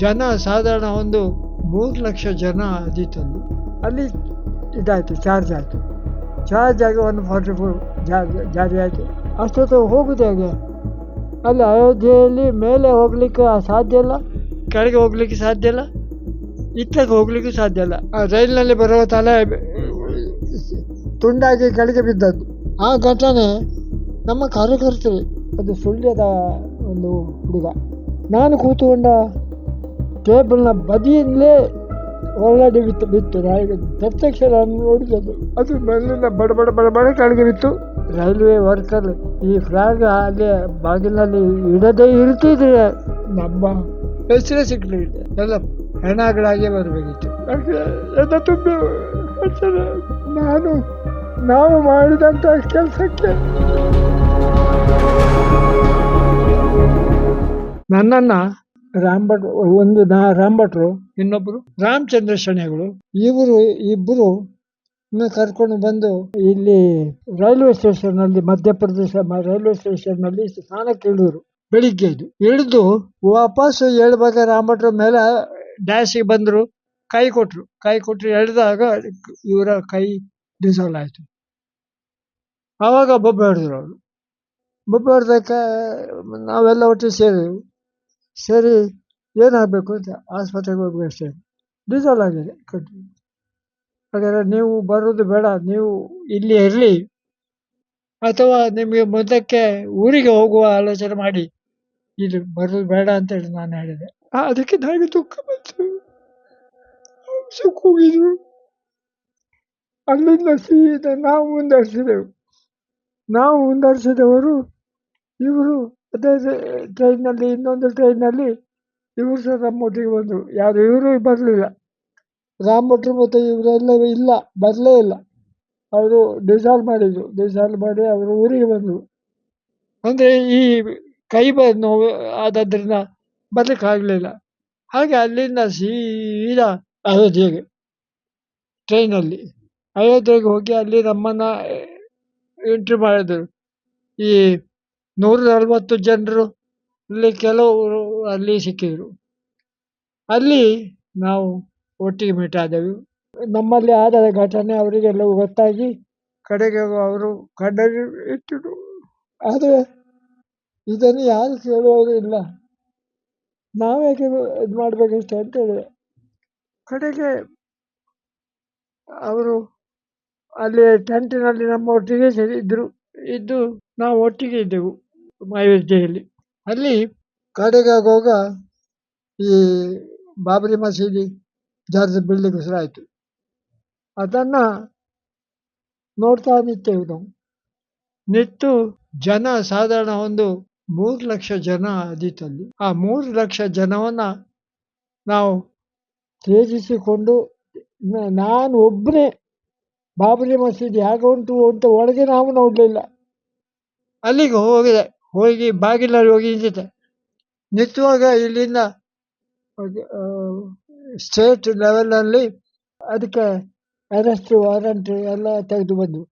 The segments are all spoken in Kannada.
ಜನ, ಸಾಧಾರಣ ಒಂದು ಮೂರು ಲಕ್ಷ ಜನ ಅದಿತ್ತಲ್ಲಿ ಅಲ್ಲಿ. ಇದಾಯಿತು ಚಾರ್ಜ್ ಆಯಿತು. ಚಾರ್ಜ್ ಆಗಿ ಒಂದು ಫಾರ್ಟಿ ಫೋರ್ ಜಾರಿ ಆಯಿತು. ಅಷ್ಟೊತ್ತು ಹೋಗುದು ಹಾಗೆ? ಅಲ್ಲಿ ಅಯೋಧ್ಯೆಯಲ್ಲಿ ಮೇಲೆ ಹೋಗ್ಲಿಕ್ಕೆ ಸಾಧ್ಯ ಇಲ್ಲ? ಕೆಳಗೆ ಹೋಗ್ಲಿಕ್ಕೆ ಸಾಧ್ಯ ಇಲ್ಲ? ಇತ್ತಕ್ಕೆ ಹೋಗ್ಲಿಕ್ಕೂ ಸಾಧ್ಯ ಇಲ್ಲ. ಆ ರೈಲಿನಲ್ಲಿ ಬರುವ ತಲೆ ತುಂಡಾಗಿ ಕೆಳಗೆ ಬಿದ್ದದ್ದು. ಆ ಘಟನೆ ನಮ್ಮ ಕಾರ್ಯಕರ್ತರು, ಅದು ಸುಳ್ಯದ ಒಂದು ಹುಡುಗ. ನಾನು ಕೂತುಕೊಂಡ ಟೇಬಲ್ನ ಬದಿಯಲ್ಲೇ ಹೊರಗಡೆ ಬಿತ್ತು ಬಿತ್ತು. ರೈಲು ಪ್ರತ್ಯಕ್ಷ ನಾನು ನೋಡಿದ್ದು ಅದು ಮೇಲಿಂದ ಬಡ ಬಡ ಬಡ ಬಡ ಕೆಳಗೆ ಬಿತ್ತು. ರೈಲ್ವೆ ವರ್ಕರ್ ಈ ಫ್ಲಾಗ್ ಅಲ್ಲಿ ಬಾಗಿಲಲ್ಲಿ ಇಡದೇ ಇರ್ತಿದ್ರೆ ನಮ್ಮ ಹೆಸರೇ ಸಿಗ್ಲಿಲ್ಲ. ಎಲ್ಲ ಹೆಣಗಳಾಗೆ ಬರಬೇಕಿತ್ತು. ಎಲ್ಲ ತುಂಬ ನಾನು ನಾವು ಮಾಡಿದಂಥ ಕೆಲಸಕ್ಕೆ. ನನ್ನನ್ನ ರಾಮ್ ಭಟ್ ಒಂದು ನಾ ರಾಮ್ ಭಟ್ರು ಇನ್ನೊಬ್ರು ರಾಮಚಂದ್ರ ಶಣೆಗಳು. ಇವರು ಇಬ್ಬರು ಕರ್ಕೊಂಡು ಬಂದು ಇಲ್ಲಿ ರೈಲ್ವೆ ಸ್ಟೇಷನ್ ಅಲ್ಲಿ ಮಧ್ಯಪ್ರದೇಶ ರೈಲ್ವೆ ಸ್ಟೇಷನ್ನಲ್ಲಿ ಸ್ನಾನಕ್ಕೆ ಇಳಿದ್ರು ಬೆಳಿಗ್ಗೆ ಇದು. ಇಳಿದು ವಾಪಸ್ ಏಳುವಾಗ ರಾಮಭಟ್ರ ಮೇಲೆ ಡ್ಯಾಶಿಗೆ ಬಂದ್ರು, ಕೈ ಕೊಟ್ರು. ಕೈ ಕೊಟ್ರು, ಎಳೆದಾಗ ಇವರ ಕೈ ಡಿಸಾಲ್ವ್ ಆಯ್ತು. ಆವಾಗ ಬೊಬ್ಬೆ ಹೊಡೆದ್ರು ಅವರು. ಬೊಬ್ಬೆ ಹೊಡೆದಕ್ಕೆ ನಾವೆಲ್ಲ ಒಟ್ಟಿಗೆ ಸೇರಿದೆವು. ಸರಿ, ಏನಾಗಬೇಕು ಅಂತ ಆಸ್ಪತ್ರೆಗೆ ಹೋಗ್ಬೇಕು ಅಷ್ಟೇ. ಡಿಸಾಲ್ವ್ ಆಗಿದೆ ಕಟ್ಟು ಹಾಗಾದ್ರೆ ನೀವು ಬರೋದು ಬೇಡ, ನೀವು ಇಲ್ಲಿ ಇರಲಿ. ಅಥವಾ ನಿಮಗೆ ಮುಂದಕ್ಕೆ ಊರಿಗೆ ಹೋಗುವ ಆಲೋಚನೆ ಮಾಡಿ. ಇಲ್ಲಿ ಬರೋದು ಬೇಡ ಅಂತೇಳಿ ನಾನು ಹೇಳಿದೆ. ಅದಕ್ಕೆ ನನಗೆ ದುಃಖ ಬಂತು. ಹೋಗಿದ್ರು ಅಲ್ಲಿಂದ ಸೀದ ನಾವು ಮುಂದುವರಿಸಿದೆವು. ನಾವು ಮುಂದುವರಿಸಿದವರು ಇವರು ಅದೇ, ಟ್ರೈನಲ್ಲಿ, ಇನ್ನೊಂದು ಟ್ರೈನಲ್ಲಿ ಇವರು ಸಹ ನಮ್ಮೊಟ್ಟಿಗೆ ಬಂದರು. ಯಾರು, ಇವರು ಬರಲಿಲ್ಲ. ರಾಮ್ ಭಟ್ರು ಮತ್ತು ಇವರೆಲ್ಲ ಇಲ್ಲ, ಬರಲೇ ಇಲ್ಲ. ಅವರು ಡಿಸಾಲ್ವ್ ಮಾಡಿದರು. ಡಿಸಾಲ್ವ್ ಮಾಡಿ ಅವರು ಊರಿಗೆ ಬಂದರು. ಅಂದರೆ ಈ ಕೈ ನೋವು ಆದದ್ರಿಂದ ಬರಲಿಕ್ಕಾಗಲಿಲ್ಲ ಹಾಗೆ ಅಲ್ಲಿಂದ ಸೀದಾ ಅಯೋಧ್ಯೆಗೆ, ಟ್ರೈನಲ್ಲಿ. ಅಯೋಧ್ಯೆಗೆ ಹೋಗಿ ಅಲ್ಲಿ ನಮ್ಮನ್ನು ಎಂಟ್ರಿ ಮಾಡಿದರು. ಈ ನೂರ ನಲವತ್ತು ಜನರು ಇಲ್ಲಿ ಕೆಲವರು ಅಲ್ಲಿ ಸಿಕ್ಕಿದರು. ಅಲ್ಲಿ ನಾವು ಒಟ್ಟಿಗೆ ಮೀಟ್ ಆದೆವು. ನಮ್ಮಲ್ಲಿ ಆದ ಘಟನೆ ಅವರಿಗೆಲ್ಲವೂ ಗೊತ್ತಾಗಿ ಕಡೆಗೆ ಅವರು ಕಣ್ಣಲ್ಲಿ ಇಟ್ಟರು ಆದರೆ ಇದನ್ನು ಯಾರು ಕೇಳುವುದು ಇಲ್ಲ. ನಾವೇಕೆ ಇದು ಮಾಡಬೇಕಷ್ಟೆ ಅಂತ ಹೇಳಿದೆ. ಕಡೆಗೆ ಅವರು ಅಲ್ಲಿ ಟೆಂಟಿನಲ್ಲಿ ನಮ್ಮ ಒಟ್ಟಿಗೆ ಇದ್ದು ನಾವು ಒಟ್ಟಿಗೆ ಇದ್ದೆವು ಅಯೋಧ್ಯೆಯಲ್ಲಿ ಅಲ್ಲಿ ಕಡೆಗೆ ಆಗುವಾಗ ಈ ಬಾಬರಿ ಮಸೀದಿ ಜಾರ್ಜ್ ಬಿಲ್ಡಿಂಗ್ ಆಯಿತು ಅದನ್ನು ನೋಡ್ತಾ ನಿಂತೇವೆ ನಾವು. ನಿಂತು ಜನ ಸಾಧಾರಣ ಒಂದು ಮೂರು ಲಕ್ಷ ಜನ ಅದಿತ್ತಲ್ಲಿ ಆ ಮೂರು ಲಕ್ಷ ಜನವನ್ನು ನಾವು ತ್ಯಜಿಸಿಕೊಂಡು ನಾನು ಒಬ್ಬನೇ ಬಾಬರಿ ಮಸೀದಿ ಹೇಗೆ ಉಂಟು ಅಂತ ಒಳಗೆ ನಾವು ನೋಡಲಿಲ್ಲ. ಅಲ್ಲಿಗೆ ಹೋಗಿದೆ. ಹೋಗಿ ಬಾಗಿಲಲ್ಲಿ ಹೋಗಿ ನಿಂತಿದ್ದೆ. ನಿಂತುವಾಗ ಇಲ್ಲಿಂದ ಸ್ಟೇಟ್ ಲೆವೆಲಲ್ಲಿ ಅದಕ್ಕೆ ಅರೆಸ್ಟ್ ವಾರಂಟ್ ಎಲ್ಲ ತೆಗೆದು ಬಂದು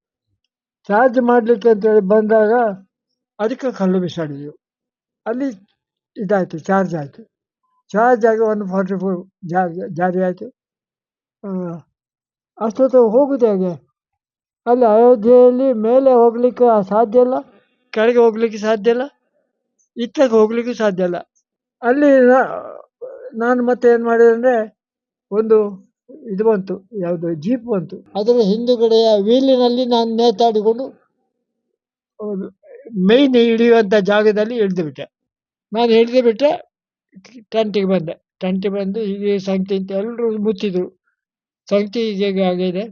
ಚಾರ್ಜ್ ಮಾಡಲಿಕ್ಕೆ ಅಂತೇಳಿ ಬಂದಾಗ ಅದಕ್ಕೆ ಕಲ್ಲು ಬಿಸಾಡಿದೆವು. ಅಲ್ಲಿ ಇದಾಯಿತು ಚಾರ್ಜ್ ಆಯಿತು. ಚಾರ್ಜ್ ಆಗಿ ಒನ್ ಫಾರ್ಟಿ ಫೋರ್ ಜಾರಿ ಜಾರಿ ಆಯಿತು ಅಷ್ಟೊತ್ತು ಹೋಗುದು ಹೇಗೆ? ಅಲ್ಲಿ ಅಯೋಧ್ಯೆಯಲ್ಲಿ ಮೇಲೆ ಹೋಗ್ಲಿಕ್ಕೆ ಸಾಧ್ಯ ಇಲ್ಲ? ಕೆಳಗೆ ಹೋಗ್ಲಿಕ್ಕೆ ಸಾಧ್ಯ ಇಲ್ಲ? ಇತ್ತಕ್ಕೆ ಹೋಗ್ಲಿಕ್ಕೂ ಸಾಧ್ಯ ಇಲ್ಲ? ಅಲ್ಲಿ ನಾನು ಮತ್ತೆ ಏನು ಮಾಡಿದೆ ಅಂದರೆ ಒಂದು ಇದು ಬಂತು ಯಾವುದು ಜೀಪ್ ಬಂತು. ಅದರ ಹಿಂದುಗಡೆಯ ವೀಲಿನಲ್ಲಿ ನಾನು ನೇತಾಡಿಕೊಂಡು ಮೇಯ್ನ್ ಹಿಡಿಯುವಂಥ ಜಾಗದಲ್ಲಿ ಹಿಡಿದು ಬಿಟ್ಟೆ. ನಾನು ಹಿಡಿದು ಬಿಟ್ಟೆ ಟೆಂಟಿಗೆ ಬಂದೆ. ಟೆಂಟಿಗೆ ಬಂದು ಹೀಗೆ ಸಂತೆ ಅಂತ ಎಲ್ಲರೂ ಮುಚ್ಚಿದ್ರು. ಸಂಗತಿ ಹೀಗೆ ಆಗಿದೆ.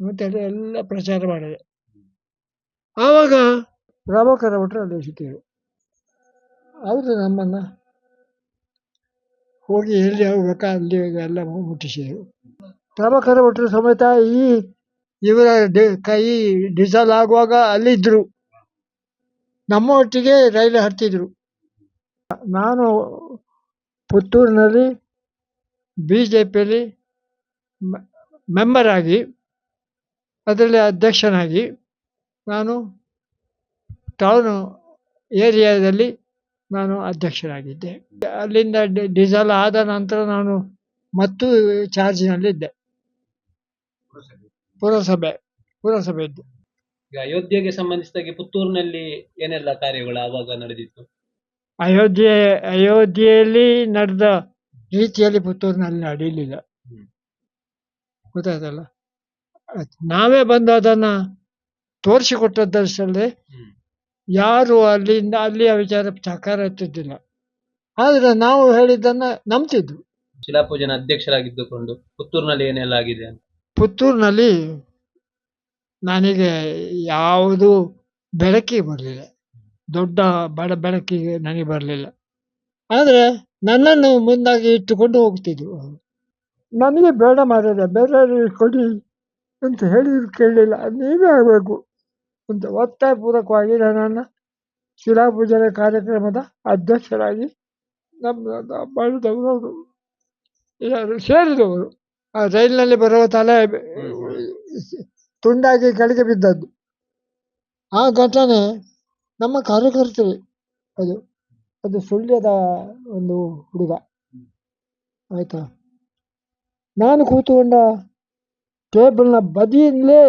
ಮತ್ತೆ ಎಲ್ಲ ಪ್ರಚಾರ ಮಾಡಿದೆ. ಆವಾಗ ರಾಮಕರ ಭಟ್ರು ಅಲ್ಲಿ ಸಿಕ್ಕಿದ್ರು ಅವರು ನಮ್ಮನ್ನು ಹೋಗಿ ಎಲ್ಲಿ ಹೋಗ್ಬೇಕಾ ಅಲ್ಲಿ ಎಲ್ಲ ಮುಟ್ಟಿಸಿದರು. ಪ್ರಭಾಕರ ಭಟ್ರು ಸಮೇತ ಈ ಇವರ ಕೈ ಡಿಸಲ್ ಆಗುವಾಗ ಅಲ್ಲಿದ್ದರು ನಮ್ಮ ಒಟ್ಟಿಗೆ ರೈಲು ಹತ್ತಿದ್ರು. ನಾನು ಪುತ್ತೂರಿನಲ್ಲಿ, ಬಿ ಜೆ ಪಿಯಲ್ಲಿ ಮೆಂಬರ್ ಆಗಿ ಅದರಲ್ಲಿ ಅಧ್ಯಕ್ಷನಾಗಿ ನಾನು ಟೌನ್ ಏರಿಯಾದಲ್ಲಿ ನಾನು ಅಧ್ಯಕ್ಷರಾಗಿದ್ದೆ. ಅಲ್ಲಿಂದ ಡಿಸಲ್ ಆದ ನಂತರ ನಾನು ಮತ್ತು ಚಾರ್ಜ್ನಲ್ಲಿದ್ದೆ ಪುರಸಭೆ ಪುರಸಭೆ ಇದ್ದೆ. ಈಗ ಅಯೋಧ್ಯೆಗೆ ಸಂಬಂಧಿಸಿದಾಗೆ ಪುತ್ತೂರಿನಲ್ಲಿ ಏನೆಲ್ಲ ಕಾರ್ಯಗಳು ಆವಾಗ ನಡೆದಿತ್ತು? ಅಯೋಧ್ಯೆ ಅಯೋಧ್ಯೆಯಲ್ಲಿ ನಡೆದ ರೀತಿಯಲ್ಲಿ ಪುತ್ತೂರಿನಲ್ಲಿ ನಡೆಯಲಿಲ್ಲ. ಗೊತ್ತಾಯ್ತಲ್ಲ ನಾವೇ ಬಂದು ಅದನ್ನು ತೋರಿಸಿಕೊಟ್ಟದ್ದಷ್ಟಲ್ಲದೆ ಹ್ಮ್. ಯಾರು ಅಲ್ಲಿಂದ ಅಲ್ಲಿಯ ವಿಚಾರ ಸಾಕಾರ ಎತ್ತಿದ್ದಿಲ್ಲ ಆದರೆ ನಾವು ಹೇಳಿದ್ದನ್ನ ನಂಬ್ತಿದ್ವು. ಶಿಲಾಪೂಜನ ಅಧ್ಯಕ್ಷರಾಗಿದ್ದುಕೊಂಡು ಪುತ್ತೂರಿನಲ್ಲಿ ಏನೆಲ್ಲ ಆಗಿದೆ ಅಂತ? ಪುತ್ತೂರಿನಲ್ಲಿ ನನಗೆ ಯಾವುದು ಬೆಳಕಿಗೆ ಬರಲಿಲ್ಲ. ದೊಡ್ಡ ಬಡ ಬೆಳಕಿಗೆ ನನಗೆ ಬರಲಿಲ್ಲ. ಆದರೆ ನನ್ನನ್ನು ಮುಂದಾಗಿ ಇಟ್ಟುಕೊಂಡು ಹೋಗ್ತಿದ್ರು ನನಗೆ ಬೇಡ ಮಾಡಿದೆ ಬೇರೆಯವ್ರಿಗೆ ಕೊಡಿ ಅಂತ ಹೇಳಿದ್ರು ಕೇಳಲಿಲ್ಲ ನೀವೇ ಆಗಬೇಕು. ಅಂತ ಒತ್ತಾಯಪೂರ್ವಕವಾಗಿ ನನ್ನನ್ನು ಶಿಲಾಪೂಜನೆ ಕಾರ್ಯಕ್ರಮದ ಅಧ್ಯಕ್ಷರಾಗಿ ನಮ್ಮ ಮಾಡಿದವರು. ಯಾರು ಸೇರಿದವರು. ಆ ರೈಲಿನಲ್ಲಿ ಬರುವ ತಲೆ ತುಂಡಾಗಿ ಕೆಳಗೆ ಬಿದ್ದದ್ದು. ಆ ಘಟನೆ ನಮ್ಮ ಕಾರ್ಯಕರ್ತರು. ಅದು ಅದು ಸುಳ್ಯದ ಒಂದು ಹುಡುಗ. ಆಯ್ತಾ? ನಾನು ಕೂತುಕೊಂಡ ಟೇಬಲ್ನ ಬದಿಯಲ್ಲೇ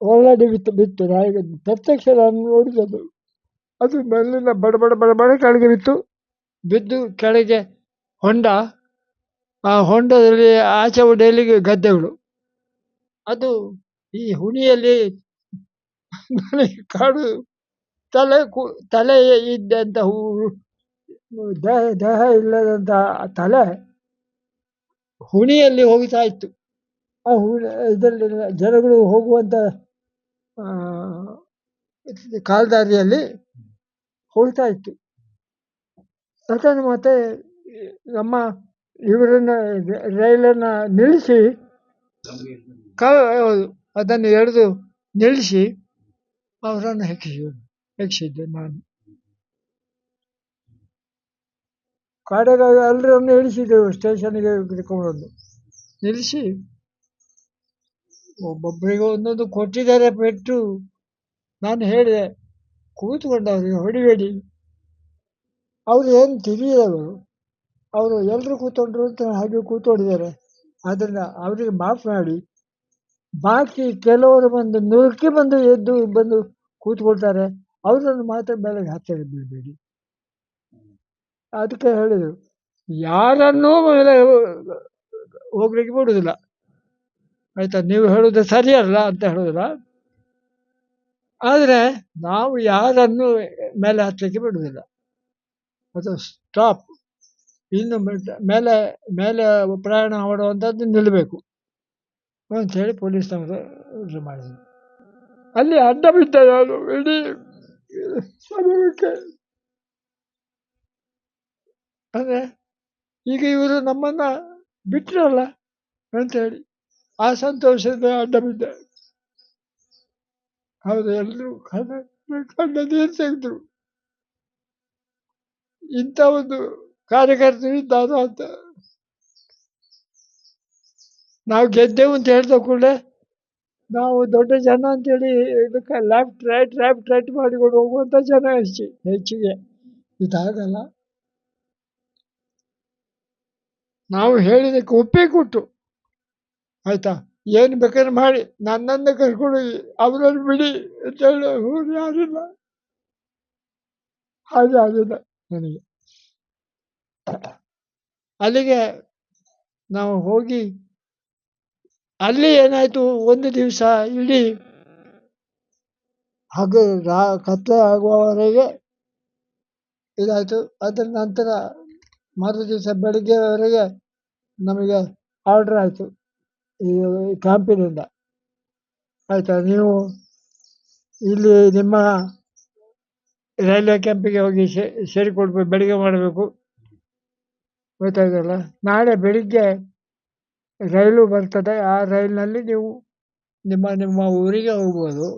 ಒಳಗಡೆ ಬಿತ್ತು ಬಿತ್ತು. ನನಗೆ ಪ್ರತ್ಯಕ್ಷ ನಾನು ನೋಡಿದ್ದು ಅದು ಮೇಲಿನ ಬಡ ಬಡ ಕೆಳಗೆ ಬಿತ್ತು. ಬಿದ್ದು ಕೆಳಗೆ ಹೊಂಡ. ಆ ಹೊಂಡದಲ್ಲಿ ಆಚೆ ಹೊಡೆಯಲಿಗೆ ಗದ್ದೆಗಳು. ಅದು ಈ ಹುಣಿಯಲ್ಲಿ ನನಗೆ ಕಾಡು ತಲೆ ಕು ತಲೆ ಇದ್ದಂಥ ದೇಹ ದೇಹ ಇಲ್ಲದಂಥ ತಲೆ ಹುಣಿಯಲ್ಲಿ ಹೋಗ್ತಾ ಇತ್ತು ಆ ಹುಣಿ ಇದರಲ್ಲಿ ಜನಗಳು ಹೋಗುವಂಥ ಕಾಲ್ದಾರಿಯಲ್ಲಿ ಹೋಗ್ತಾ ಇತ್ತು. ಯಾಕಂದ್ರೆ ಮತ್ತೆ ನಮ್ಮ ಇವರನ್ನ ರೈಲನ್ನ ನಿಲ್ಲಿಸಿ ಅದನ್ನು ಎಳೆದು ನಿಲ್ಲಿಸಿ, ಅವರನ್ನು ಹೆಕ್ಕಿಸಿ, ಹೆಕ್ಕಿಸಿದ್ದೆ ನಾನು. ಕಾಡೆಗಾಗಿ ಎಲ್ಲರನ್ನು ಇಳಿಸಿದ್ದೆವು, ಸ್ಟೇಷನ್ಗೆ ಕರ್ಕೊಂಡ್ಬಂದು. ನಿಲ್ಲಿಸಿ ಒಬ್ಬೊಬ್ಬರಿಗೆ ಒಂದೊಂದು ಕೊಟ್ಟಿದ್ದಾರೆ ಪೆಟ್ಟು. ನಾನು ಹೇಳಿದೆ ಕೂತ್ಕೊಂಡವರಿಗೆ ಹೊಡಿಬೇಡಿ. ಅವರು ಏನು ತಿಳಿಯೋದು ಅವರು ಎಲ್ಲರೂ ಕೂತ್ಕೊಂಡ್ರು ಅಂತ ಹಾಗೆ ಕೂತ್ಕೊಂಡಿದ್ದಾರೆ. ಆದ್ದರಿಂದ ಅವರಿಗೆ ಮಾಫ್ ಮಾಡಿ. ಬಾಕಿ ಕೆಲವರು ಬಂದು ನುರುಕಿ ಬಂದು ಎದ್ದು ಬಂದು ಕೂತ್ಕೊಳ್ತಾರೆ. ಅವರನ್ನು ಮಾತ್ರ ಬೆಳಗ್ಗೆ ಹತ್ತಿರ ಬೀಳಬೇಡಿ ಅದಕ್ಕೆ ಹೇಳಿದರು. ಯಾರನ್ನೂ ಹೋಗ್ಲಿಕ್ಕೆ ಬಿಡುವುದಿಲ್ಲ. ಆಯಿತಾ, ನೀವು ಹೇಳುವುದು ಸರಿಯಲ್ಲ ಅಂತ ಹೇಳುವುದಿಲ್ಲ. ಆದರೆ ನಾವು ಯಾರನ್ನು ಮೇಲೆ ಹತ್ತಲಿಕ್ಕೆ ಬಿಡುವುದಿಲ್ಲ. ಅದು ಸ್ಟಾಪ್ ಇನ್ನು ಮೇಲೆ ಮೇಲೆ ಪ್ರಯಾಣ ಮಾಡುವಂಥದ್ದು ನಿಲ್ಲಬೇಕು ಅಂತೇಳಿ ಪೊಲೀಸ್ನವರು ಇದು ಮಾಡಿದ್ರು. ಅಲ್ಲಿ ಅಡ್ಡ ಬಿದ್ದ ನಾನು ಇಡೀ ಸಮೂಹಕ್ಕೆ ಅಂದರೆ ಈಗ ಇವರು ನಮ್ಮನ್ನ ಬಿಟ್ಟರಲ್ಲ ಅಂತ ಹೇಳಿ ಆ ಸಂತೋಷದ ಅಡ್ಡ ಬಿದ್ದ ಹೌದು ಎಲ್ಲರೂ ಕಣ್ಣ ನೀರು ತೆಗೆದ್ರು ಇಂಥ ಒಂದು ಕಾರ್ಯಕರ್ತರು ಇದ್ದಾನು ಅಂತ. ನಾವು ಗೆದ್ದೆವು ಅಂತ ಹೇಳಿದ ಕೂಡಲೇ ನಾವು ದೊಡ್ಡ ಜನ ಅಂತೇಳಿ ಇದಕ್ಕೆ ಲೆಫ್ಟ್ ರೈಟ್ ಲೆಫ್ಟ್ ರೈಟ್ ಮಾಡಿಕೊಂಡು ಹೋಗುವಂಥ ಜನ ಹೆಚ್ಚಿ, ಹೆಚ್ಚಿಗೆ. ಇದಾಗಲ್ಲ ನಾವು ಹೇಳಿದಕ್ಕೆ ಒಪ್ಪೇ ಕೊಟ್ಟು. ಆಯ್ತಾ? ಏನು ಬೇಕಾದ್ರೆ ಮಾಡಿ. ನನ್ನನ್ನು ಕರ್ಕೊಂಡು ಅವ್ರಲ್ಲಿ ಬಿಡಿ ಅಂತ ಹೇಳಿ ಹೋಗಿ ಯಾರಿಲ್ಲ. ಹಾಗೆ ಆಗಿಲ್ಲ ನನಗೆ. ಅಲ್ಲಿಗೆ ನಾವು ಹೋಗಿ ಅಲ್ಲಿ ಏನಾಯ್ತು? ಒಂದು ದಿವಸ ಇಡೀ ಹಾಗೆ ರಾ ಕತ್ಲೆ ಆಗುವವರೆಗೆ ಇದಾಯಿತು. ಅದರ ನಂತರ ಮರು ದಿವಸ ಬೆಳಿಗ್ಗೆವರೆಗೆ ನಮಗೆ ಆರ್ಡ್ರ್ ಆಯಿತು. ಈ ಕ್ಯಾಂಪಿನಿಂದ ಆಯಿತಾ? ನೀವು ಇಲ್ಲಿ ನಿಮ್ಮ ರೈಲ್ವೆ ಕ್ಯಾಂಪಿಗೆ ಹೋಗಿ ಸೇರಿಕೊಡ್ಬೇಕು, ಬೆಳಿಗ್ಗೆ ಮಾಡಬೇಕು. ಗೊತ್ತಾಯ್ತಲ್ಲ ನಾಳೆ ಬೆಳಿಗ್ಗೆ ರೈಲು ಬರ್ತದೆ. ಆ ರೈಲಿನಲ್ಲಿ ನೀವು ನಿಮ್ಮ ನಿಮ್ಮ ಊರಿಗೆ ಹೋಗ್ಬೋದು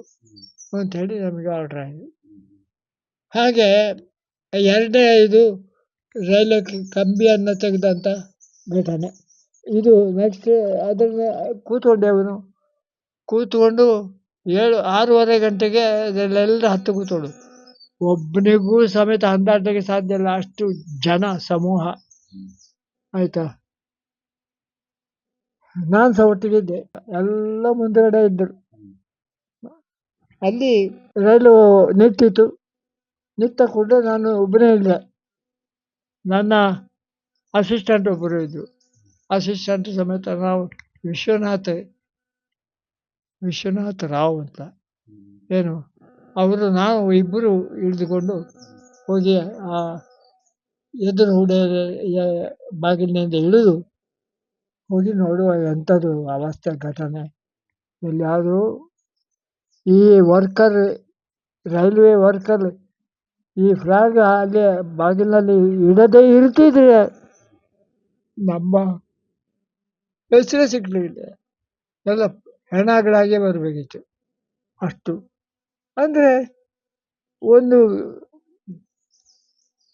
ಅಂಥೇಳಿ ನಮಗೆ ಆರ್ಡ್ರ್ ಆಯಿತು. ಹಾಗೆ, ಎರಡನೇ ಇದು ರೈಲ್ವೆ ಕಂಬಿಯನ್ನ ತೆಗೆದಂಥ ಘಟನೆ. ಇದು ನೆಕ್ಸ್ಟ್ ಅದನ್ನು ಕೂತ್ಕೊಂಡೆ ಅವನು. ಕೂತ್ಕೊಂಡು ಏಳು, ಆರೂವರೆ ಗಂಟೆಗೆ ಅದರಲ್ಲೆಲ್ಲ ಹತ್ತು ಕೂತ್ಕೊಂಡು ಒಬ್ಬನಿಗೂ ಸಮೇತ ಅಂದಾಜಕ್ಕೆ ಸಾಧ್ಯ ಇಲ್ಲ. ಅಷ್ಟು ಜನ, ಸಮೂಹ. ಆಯಿತಾ? ನಾನು ಸಹ ಒಟ್ಟಿಗಿದ್ದೆ ಎಲ್ಲ ಮುಂದುಗಡೆ ಇದ್ದರು. ಅಲ್ಲಿ ರೈಲು ನಿಂತಿತ್ತು. ನಿಂತ ಕೂಡ ನಾನು ಒಬ್ಬನೇ ಇಲ್ಲ ನನ್ನ ಅಸಿಸ್ಟೆಂಟ್ ಒಬ್ಬರು ಇದ್ದರು ಅಸಿಸ್ಟೆಂಟ್ ಸಮೇತ ನಾವು ವಿಶ್ವನಾಥ, ವಿಶ್ವನಾಥ್ ರಾವ್ ಅಂತ. ಏನು? ಅವರು ನಾವು ಇಬ್ಬರು ಹಿಡಿದುಕೊಂಡು ಹೋಗಿ ಆ ಎದುರು ಹುಡೆಯ ಬಾಗಿಲಿನಿಂದ ಇಳಿದು ಹೋಗಿ ನೋಡುವ ಎಂಥದ್ದು ಅವಸ್ಥೆ, ಘಟನೆ. ಎಲ್ಲಿಯಾದರೂ ಈ ವರ್ಕರ್ ರೈಲ್ವೆ ವರ್ಕರ್ ಈ ಫ್ಲಾಗ್ ಅಲ್ಲಿ ಬಾಗಿಲಲ್ಲಿ ಇಡದೇ ಇರ್ತಿದ್ರೆ ನಮ್ಮ ಹೆಸರೇ ಸಿಗ್ಲಿಲ್ಲ ಎಲ್ಲ ಹೆಣಗಳಾಗೆ ಬರಬೇಕಿತ್ತು. ಅಷ್ಟು. ಅಂದರೆ ಒಂದು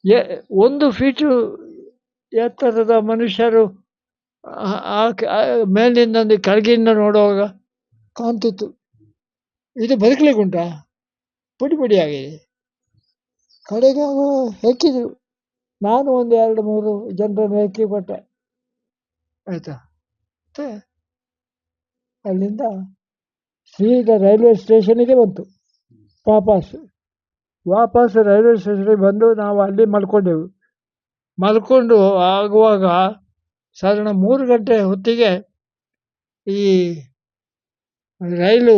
ಎ- ಒಂದು ಫೀಟು ಎತ್ತರದ ಮನುಷ್ಯರು ಆ- ಮೇಲಿಂದ ಕೆಳಗಿಂದ ನೋಡುವಾಗ ಕಾಣ್ತಿತ್ತು. ಇದು ಬದುಕಲಿಕ್ಕುಂಟಾ ಪುಡಿ ಪುಡಿ ಆಗಿದೆ. ಕಡೆಗೆ ಅವರು ನಾನು ಒಂದು ಎರಡು ಮೂರು ಜನರನ್ನು ಹೆಕ್ಕಿ ಕೊಟ್ಟೆ ಆಯ್ತಾ? ಮತ್ತೆ ಅಲ್ಲಿಂದ ಸೀದಾ ರೈಲ್ವೆ ಸ್ಟೇಷನಿಗೆ ಬಂತು. ವಾಪಸ್. ವಾಪಸ್ ರೈಲ್ವೆ ಸ್ಟೇಷನಿಗೆ ಬಂದು ನಾವು ಅಲ್ಲಿ ಮಲ್ಕೊಂಡೆವು. ಮಲ್ಕೊಂಡು ಆಗುವಾಗ ಸಾಧಾರಣ ಮೂರು ಗಂಟೆ ಹೊತ್ತಿಗೆ ಈ ರೈಲು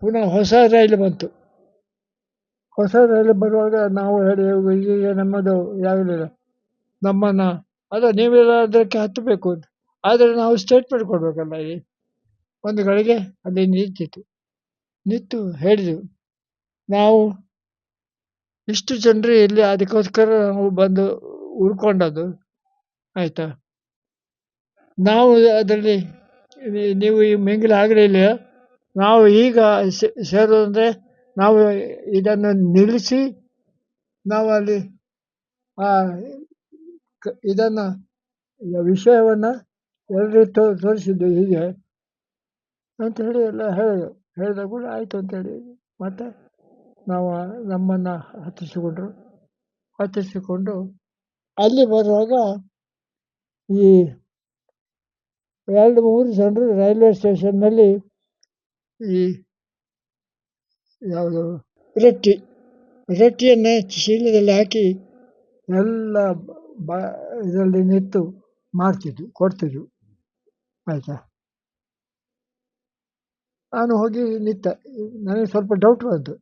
ಪುನಃ ಹೊಸ ರೈಲು ಬಂತು. ಹೊಸ ರೈಲು ಬರುವಾಗ ನಾವು ಹೇಳಿ ಈಗ ನಮ್ಮದು ಯಾವುದಿಲ್ಲ, ನಮ್ಮನ್ನು. ಅದ ನೀವೆಲ್ಲ ಅದಕ್ಕೆ ಹತ್ತಬೇಕು ಆದರೆ ನಾವು ಸ್ಟೇಟ್ಮೆಂಟ್ ಕೊಡಬೇಕಲ್ಲ ಇಲ್ಲಿ ಒಂದು ಗಳಿಗೆ? ಅಲ್ಲಿ ನಿಂತಿತ್ತು. ನಿಂತು ಹೇಳಿದೆವು. ನಾವು ಇಷ್ಟು ಜನರು ಇಲ್ಲಿ ಅದಕ್ಕೋಸ್ಕರ ನಾವು ಬಂದು ಉಳ್ಕೊಂಡದ್ದು ಆಯಿತಾ? ನಾವು ಅದರಲ್ಲಿ ನೀವು ಈ ಮಿಂಗಲ್ ಆಗಲಿಲ್ಲ ನಾವು ಈಗ ಸೇರೋದಂದ್ರೆ ನಾವು ಇದನ್ನು ನಿಲ್ಲಿಸಿ ನಾವು ಅಲ್ಲಿ ಆ ಕ- ಇದನ್ನು ವಿಷಯವನ್ನು ಎಲ್ಲರೂ ತೋರಿಸಿದ್ದು ಹೀಗೆ ಅಂತ ಹೇಳಿ ಎಲ್ಲ ಹೇಳಿದೆವು ಹೇಳಿದ ಕೂಡ ಆಯಿತು ಅಂತೇಳಿ ಮತ್ತೆ ನಾವು ನಮ್ಮನ್ನು ಹತ್ತಿಸಿಕೊಂಡ್ರು. ಹತ್ತಿಸಿಕೊಂಡು ಅಲ್ಲಿ ಬರುವಾಗ ಈ ಎರಡು, ಮೂರು ಜನರು ರೈಲ್ವೆ ಸ್ಟೇಷನ್ನಲ್ಲಿ ಈ ಯಾವುದು? ರೊಟ್ಟಿ. ರೊಟ್ಟಿಯನ್ನೇ ಚೀಲದಲ್ಲಿ ಹಾಕಿ ಎಲ್ಲ ಬ, ಇದರಲ್ಲಿ ನಿಂತು ಮಾಡ್ತಿದ್ವು ಕೊಡ್ತಿದ್ವು. ಆಯಿತಾ? ನಾನು ಹೋಗಿ ನಿಂತ ನನಗೆ ಸ್ವಲ್ಪ ಡೌಟ್ ಬಂತು.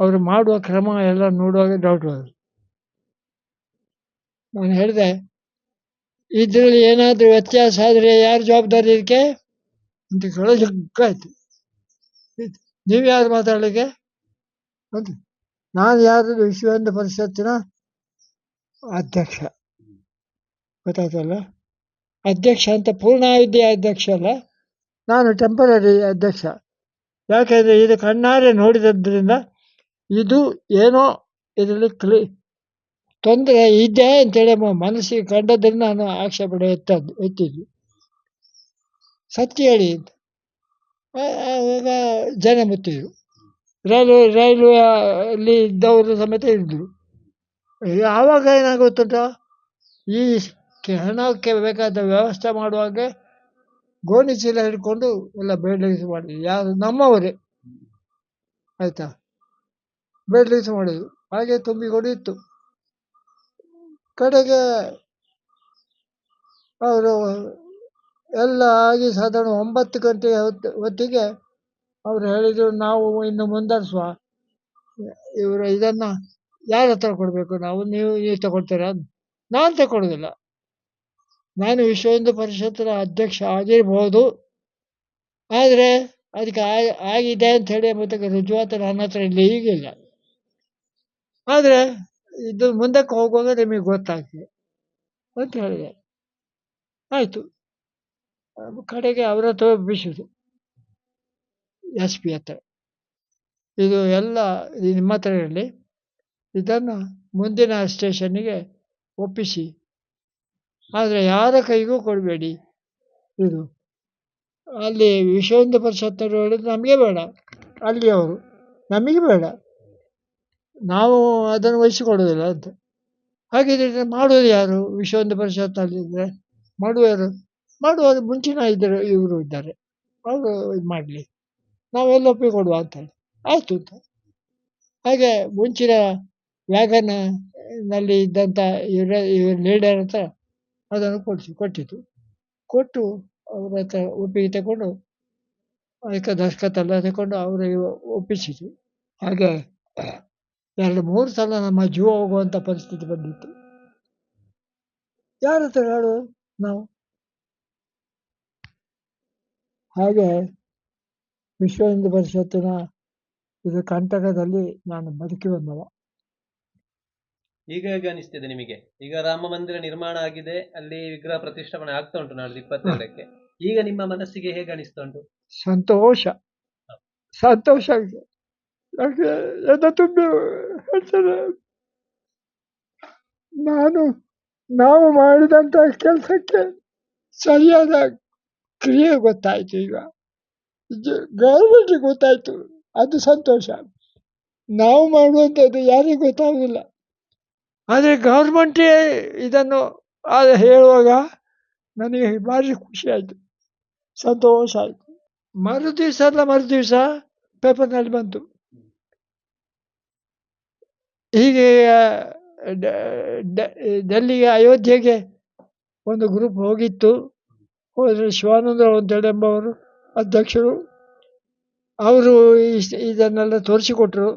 ಅವರು ಮಾಡುವ ಕ್ರಮ ಎಲ್ಲ ನೋಡುವಾಗ ಡೌಟ್ ಬಂತು. ನಾನು ಹೇಳಿದೆ, ಇದರಲ್ಲಿ ಏನಾದರೂ ವ್ಯತ್ಯಾಸ ಆದರೆ ಯಾರು ಜವಾಬ್ದಾರಿ ಇದಕ್ಕೆ? ಅಂತ ಕೇಳೋ ಜಗ್ಗಾಯ್ತು ನೀವು ಯಾರು ಮಾತಾಡಲಿಕ್ಕೆ? ನಾನು ಯಾರು ವಿಶ್ವ ಹಿಂದೂ ಪರಿಷತ್ತಿನ ಅಧ್ಯಕ್ಷ. ಗೊತ್ತಾಯ್ತಲ್ಲ? ಅಧ್ಯಕ್ಷ ಅಂತ ಪೂರ್ಣಾವಧಿ ಅಧ್ಯಕ್ಷ ಅಲ್ಲ? ನಾನು ಟೆಂಪರರಿ ಅಧ್ಯಕ್ಷ. ಯಾಕೆಂದರೆ ಇದು ಕಣ್ಣಾರೆ ನೋಡಿದ್ರಿಂದ ಇದು ಏನೋ ಇದರಲ್ಲಿ ಕ್ಲಿ, ತೊಂದರೆ ಇದೆ ಅಂತೇಳಿ ಮನಸ್ಸಿಗೆ ಕಂಡದ್ರಿಂದ ನಾನು ಆಕ್ಷೇಪಣೆ ಎತ್ತದ್ದು ಎತ್ತಿದ್ದು. ಸತ್ಯ ಹೇಳಿ ಜನ ಮುತ್ತಿದ್ರು ರೈಲ್ವೆ ರೈಲ್ವೆ ಅಲ್ಲಿ ಇದ್ದವರು ಸಮೇತ ಇದ್ದರು ಆವಾಗ ಏನಾಗುತ್ತಂತ? ಈ ಹಣಕ್ಕೆ ಬೇಕಾದ ವ್ಯವಸ್ಥೆ ಮಾಡುವಾಗ ಗೋಣಿ ಚೀಲ ಹಿಡ್ಕೊಂಡು ಎಲ್ಲ ಬೇಡ್ ಲೀಸ್ ಮಾಡಿ ಯಾರು? ನಮ್ಮವರೇ. ಆಯ್ತಾ? ಲೀಸ್ ಮಾಡಿದ್ರು. ಹಾಗೆ ತುಂಬಿಕೊಂಡು ಇತ್ತು ಕಡೆಗೆ ಅವರು ಎಲ್ಲ ಆಗಿ ಸಾಧಾರಣ ಒಂಬತ್ತು ಗಂಟೆ ಹೊತ್ತು, ಹೊತ್ತಿಗೆ ಅವ್ರು ಹೇಳಿದರು, ನಾವು ಇನ್ನು ಮುಂದರ್ಸುವ. ಇವರು ಇದನ್ನು ಯಾರ ಹತ್ರ ಕೊಡಬೇಕು? ನಾವು, ನೀವು ನೀವು ತಗೊಳ್ತೀರಾ. ನಾನು ತಗೊಳ್ಳೋದಿಲ್ಲ ನಾನು ವಿಶ್ವ ಹಿಂದೂ ಪರಿಷತ್ತಿನ ಅಧ್ಯಕ್ಷ ಆಗಿರ್ಬೋದು. ಆದರೆ ಅದಕ್ಕೆ ಆಗಿದೆ ಅಂತ ಹೇಳಿ ಮತ್ತೆ ರುಜುವಾತು ನನ್ನ ಹತ್ರ ಇಲ್ಲಿ ಈಗಿಲ್ಲ. ಆದರೆ ಇದು ಮುಂದಕ್ಕೆ ಹೋಗುವಾಗ ನಿಮಗೆ ಗೊತ್ತಾಗ್ತದೆ ಅಂತ ಹೇಳಿದೆ. ಆಯಿತು. ಕಡೆಗೆ ಅವರ ಹತ್ರ ಒಪ್ಪಿಸೋದು ಎಸ್ ಪಿ ಹತ್ರ. ಇದು ಎಲ್ಲ ನಿಮ್ಮ ಹತ್ರ ಇರಲಿ. ಇದನ್ನು ಮುಂದಿನ ಸ್ಟೇಷನ್ನಿಗೆ ಒಪ್ಪಿಸಿ. ಆದರೆ ಯಾರ ಕೈಗೂ ಕೊಡಬೇಡಿ. ಇದು ಅಲ್ಲಿ ವಿಶ್ವ ಹಿಂದೂ ಹೇಳಿದ್ರೆ ನಮಗೆ ಬೇಡ. ಅಲ್ಲಿ ಅವರು. ನಮಗೆ ಬೇಡ. ನಾವು ಅದನ್ನು ವಹಿಸಿಕೊಡೋದಿಲ್ಲ ಅಂತ. ಹಾಗಿದ್ರೆ ಮಾಡೋದು ಯಾರು? ವಿಶ್ವ ಹಿಂದೂ ಪರಿಷತ್ತಲ್ಲಿದ್ದರೆ ಮಾಡುವ ಯಾರು ಮಾಡುವ ಮುಂಚಿನ ಇದ್ದರು ಇವರು ಇದ್ದಾರೆ. ಅವರು ಇದು ಮಾಡಲಿ. ನಾವೆಲ್ಲ ಒಪ್ಪಿಕೊಡುವ ಅಂತ ಆಯ್ತು ಅಂತ. ಹಾಗೆ ಮುಂಚಿನ ವ್ಯಾಗನ್ನಲ್ಲಿ ಇದ್ದಂಥ ಇವರ ಇವ್ರ ಲೀಡರ್ ಹತ್ರ ಅದನ್ನು ಕೊಡಿಸಿ ಕೊಟ್ಟಿತು ಕೊಟ್ಟು ಅವ್ರ ಹತ್ರ ಒಪ್ಪಿಗೆ ತಗೊಂಡು ಅದಕ್ಕೆ ದಸ್ಕತ್ತೆಲ್ಲ ತಗೊಂಡು ಅವರಿಗೆ ಒಪ್ಪಿಸಿತು ಹಾಗೆ ಎರಡು ಮೂರು ಸಲ ನಮ್ಮ ಜೀವ ಹೋಗುವಂಥ ಪರಿಸ್ಥಿತಿ ಬಂದಿತ್ತು. ಯಾರ ಹತ್ರ ಹೇಳು ನಾವು? ಹಾಗೆ ವಿಶ್ವ ಹಿಂದೂ ಪರಿಷತ್ತಿನ ಇದು ಕಂಟಕದಲ್ಲಿ ನಾನು ಬದುಕಿ ಬಂದವ. ಈಗ ಹೇಗೆ ಅನಿಸ್ತಿದೆ ನಿಮಗೆ? ಈಗ ರಾಮ ಮಂದಿರ ನಿರ್ಮಾಣ ಆಗಿದೆ ಅಲ್ಲಿ ವಿಗ್ರಹ ಪ್ರತಿಷ್ಠಾಪನೆ ಆಗ್ತಾ ಉಂಟು ನಾಳೆ ಇಪ್ಪತ್ತೆರಡಕ್ಕೆ. ಈಗ ನಿಮ್ಮ ಮನಸ್ಸಿಗೆ ಹೇಗೆ ಅನಿಸ್ತಾ ಉಂಟು? ಸಂತೋಷ. ಸಂತೋಷ ಆಗಿದೆ. ಯಾಕೆ ಎದೆ ತುಂಬಿ ಹೇಳ್ತಾರೆ? ನಾನು ನಾವು ಮಾಡಿದಂತ ಕೆಲಸಕ್ಕೆ ಸರಿಯಾದ ಕ್ರಿಯೆ ಗೊತ್ತಾಯಿತು ಈಗ ಗೌರ್ಮೆಂಟಿಗೆ ಗೊತ್ತಾಯ್ತು. ಅದು ಸಂತೋಷ. ನಾವು ಮಾಡುವಂಥದ್ದು ಯಾರಿಗೂ ಗೊತ್ತಾಗೋದಿಲ್ಲ. ಆದರೆ ಗೌರ್ಮೆಂಟೇ ಇದನ್ನು ಆದ ಹೇಳುವಾಗ ನನಗೆ ಭಾರಿ ಖುಷಿ ಆಯಿತು. ಸಂತೋಷ ಆಯಿತು. ಮರು ದಿವಸ ಅಲ್ಲ ಮರು ದಿವಸ ಪೇಪರ್ನಲ್ಲಿ ಬಂತು. ಹೀಗೆ ಡೆಲ್ಲಿಗೆ ಅಯೋಧ್ಯೆಗೆ ಒಂದು ಗ್ರೂಪ್ ಹೋಗಿತ್ತು. ಹೋದರೆ ಶಿವಾನಂದರಾವ್ ಅಂತೇಳಿ ಎಂಬವರು ಅಧ್ಯಕ್ಷರು, ಅವರು ಇದನ್ನೆಲ್ಲ ತೋರಿಸಿಕೊಟ್ರು.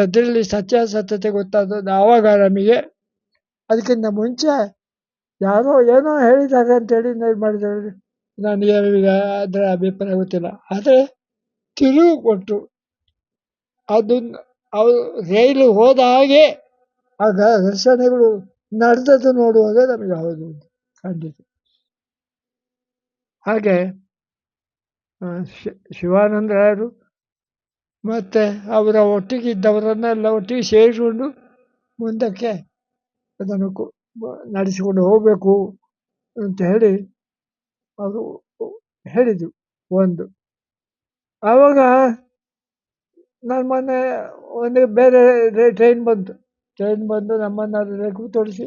ಅದರಲ್ಲಿ ಸತ್ಯಾಸತ್ಯತೆ ಗೊತ್ತಾದದ್ದು ಆವಾಗ ನಮಗೆ. ಅದಕ್ಕಿಂತ ಮುಂಚೆ ಯಾರೋ ಏನೋ ಹೇಳಿದ್ದಾರೆ ಅಂತೇಳಿ ಇದು ಮಾಡಿದ್ದಾರೆ ನನಗೆ ಅದರ ಅಭಿಪ್ರಾಯ ಗೊತ್ತಿಲ್ಲ. ಆದರೆ ತಿರುವು ಕೊಟ್ಟರು ಅದು ಅವರು ರೈಲು ಹೋದ ಹಾಗೆ ಆಗ ಘರ್ಷಣೆಗಳು ನಡೆದದ್ದು ನೋಡುವಾಗ ನಮಗೆ ಹೌದು ಖಂಡಿತ. ಹಾಗೆ ಶಿವಾನಂದರಾಯರು ಮತ್ತು ಅವರ ಒಟ್ಟಿಗೆ ಇದ್ದವರನ್ನೆಲ್ಲ ಒಟ್ಟಿಗೆ ಸೇರಿಕೊಂಡು ಮುಂದಕ್ಕೆ ಅದನ್ನು ನಡೆಸಿಕೊಂಡು ಹೋಗಬೇಕು ಅಂತ ಹೇಳಿ ಅವರು ಹೇಳಿದರು ಒಂದು. ಆವಾಗ ನನ್ನ ಮೊನ್ನೆ ಒಂದು ಬೇರೆ ಟ್ರೈನ್ ಬಂತು. ಟ್ರೈನ್ ಬಂದು ನಮ್ಮನ್ನು ಅದರಲ್ಲಿ ತೊಡಿಸಿ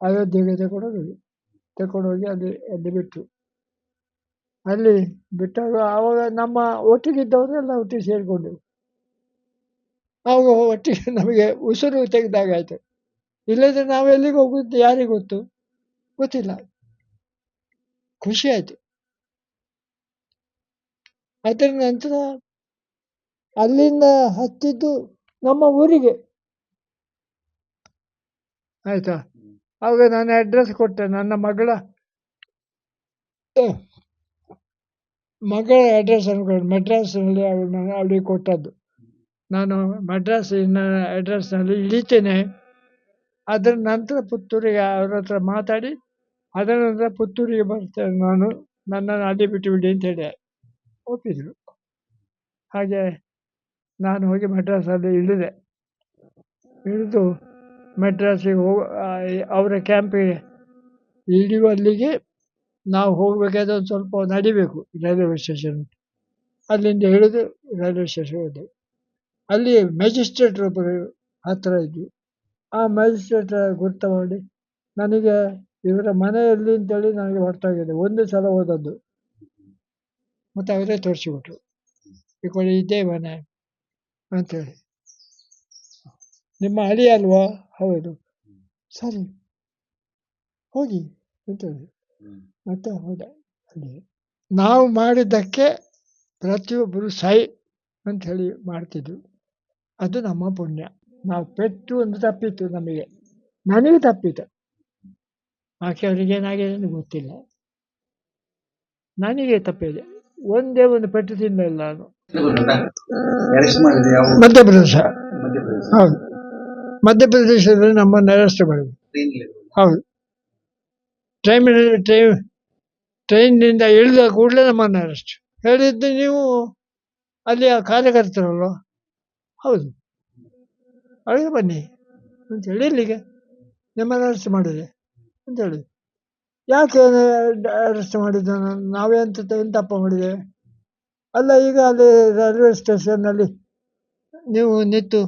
ಅಯೋಧ್ಯೆಗೆ ತಗೊಂಡೋಗಿ ತಗೊಂಡೋಗಿ ಅಲ್ಲಿ ಅಲ್ಲಿ ಬಿಟ್ಟರು ಅಲ್ಲಿ ಬಿಟ್ಟಾಗ ಆವಾಗ ನಮ್ಮ ಒಟ್ಟಿಗಿದ್ದವರೆಲ್ಲ ಒಟ್ಟಿಗೆ ಸೇರಿಕೊಂಡೆವು ನಾವು ಒಟ್ಟಿಗೆ ನಮಗೆ ಉಸಿರು ತೆಗೆದಾಗ ಆಯಿತು. ಇಲ್ಲದ್ರೆ ನಾವು ಎಲ್ಲಿಗೆ ಹೋಗುದು ಯಾರಿಗೆ ಗೊತ್ತು? ಗೊತ್ತಿಲ್ಲ. ಖುಷಿ ಆಯ್ತು. ಅದರ ನಂತರ ಅಲ್ಲಿಂದ ಹತ್ತಿದ್ದು ನಮ್ಮ ಊರಿಗೆ. ಆಯ್ತಾ? ಆವಾಗ ನಾನು ಅಡ್ರೆಸ್ ಕೊಟ್ಟೆ ನನ್ನ ಮಗಳ. ಮಗಳ ಅಡ್ರೆಸ್ ಅನ್ಕೊಂಡು ಮೆಡ್ರಾಸ್ನಲ್ಲಿ ಅವಳು ನಾನು ಅವಳಿಗೆ ಕೊಟ್ಟದ್ದು. ನಾನು ಮಡ್ರಾಸಿನ ಅಡ್ರೆಸ್ನಲ್ಲಿ ಇಳಿತೇನೆ. ಅದರ ನಂತರ ಪುತ್ತೂರಿಗೆ ಅವ್ರ ಹತ್ರ ಮಾತಾಡಿ, ಅದರ ನಂತರ ಪುತ್ತೂರಿಗೆ ಬರ್ತೇನೆ ನಾನು. ನನ್ನನ್ನು ಅಲ್ಲಿ ಬಿಟ್ಟು ಬಿಡಿ ಅಂತ ಹೇಳಿ ಒಪ್ಪಿದರು. ಹಾಗೆ ನಾನು ಹೋಗಿ ಮಡ್ರಾಸಲ್ಲಿ ಇಳಿದೆ. ಇಳಿದು ಮದ್ರಾಸಿಗೆ ಹೋಗ ಅವರ ಕ್ಯಾಂಪಿಗೆ ಇಳಿಯುವಲ್ಲಿಗೆ ನಾವು ಹೋಗಬೇಕಾದ್ರೆ ಒಂದು ಸ್ವಲ್ಪ ನಡಿಬೇಕು ರೈಲ್ವೆ ಸ್ಟೇಷನ್ ಅಲ್ಲಿಂದ ಹಿಡಿದು ರೈಲ್ವೆ ಸ್ಟೇಷನ್ ಹೋದೆ ಅಲ್ಲಿ ಮ್ಯಾಜಿಸ್ಟ್ರೇಟ್ ಒಬ್ಬರು ಹತ್ತಿರ ಇದ್ವಿ ಆ ಮ್ಯಾಜಿಸ್ಟ್ರೇಟ್ ಗುರ್ತ ಮಾಡಿ ನನಗೆ ಇವರ ಮನೆಯಲ್ಲಿ ಅಂತೇಳಿ ನನಗೆ ಹೊರತಾಗಿದೆ. ಒಂದು ಸಲ ಹೋದದ್ದು. ಮತ್ತು ಅವರೇ ತೋರಿಸಿಬಿಟ್ರು ಕಡೆ ಇದೇ ಮನೆ ಅಂತೇಳಿ. ನಿಮ್ಮ ಅಳಿ ಅಲ್ವಾ ಹೌದು. ಸರಿ. ಹೋಗಿ ಅಂತೇಳಿ. ಮತ್ತೆ ಹೋದೆ. ಅಲ್ಲಿ ನಾವು ಮಾಡಿದ್ದಕ್ಕೆ ಪ್ರತಿಯೊಬ್ಬರು ಸೈ ಅಂತ ಹೇಳಿ ಮಾಡ್ತಿದ್ವು ಅದು ನಮ್ಮ ಪುಣ್ಯ. ನಾವು ಪೆಟ್ಟು ಒಂದು ತಪ್ಪಿತ್ತು ನಮಗೆ. ನನಗೆ ತಪ್ಪಿತು ಬಾಕಿಯವರಿಗೆ ಏನಾಗಿದೆ ಅಂತ ಗೊತ್ತಿಲ್ಲ. ನನಗೆ ತಪ್ಪಿದೆ. ಒಂದೇ ಒಂದು ಪೆಟ್ಟು ತಿನ್ನಲಿಲ್ಲ ನಾನು. ಮಧ್ಯಪ್ರದೇಶ. ಹೌದು. ಮಧ್ಯಪ್ರದೇಶದಲ್ಲಿ ನಮ್ಮನ್ನು ಅರೆಸ್ಟ್ ಮಾಡಿದ್ರು. ಹೌದು. ಟ್ರೈನ್ ಟ್ರೈನ್ ಟ್ರೈನಿಂದ ಇಳಿದ ಕೂಡಲೇ ನಮ್ಮನ್ನು ಅರೆಸ್ಟ್ ಹೇಳಿದ್ದು ನೀವು ಅಲ್ಲಿಯ ಕಾರ್ಯಕರ್ತರಲ್ವ? ಹೌದು. ಅಲ್ಲಿಗೆ ಬನ್ನಿ ಅಂತೇಳಿ ಇಲ್ಲಿಗೆ ನಿಮ್ಮನ್ನು ಅರೆಸ್ಟ್ ಮಾಡಿದೆ ಅಂತೇಳಿ ಯಾಕೆ ಅರೆಸ್ಟ್ ಮಾಡಿದ್ದು? ನಾವೇ ಅಂತ ತಪ್ಪ ಮಾಡಿದೆ? ಅಲ್ಲ, ಈಗ ಅಲ್ಲಿ ರೈಲ್ವೆ ಸ್ಟೇಷನ್ನಲ್ಲಿ ನೀವು ನಿಂತು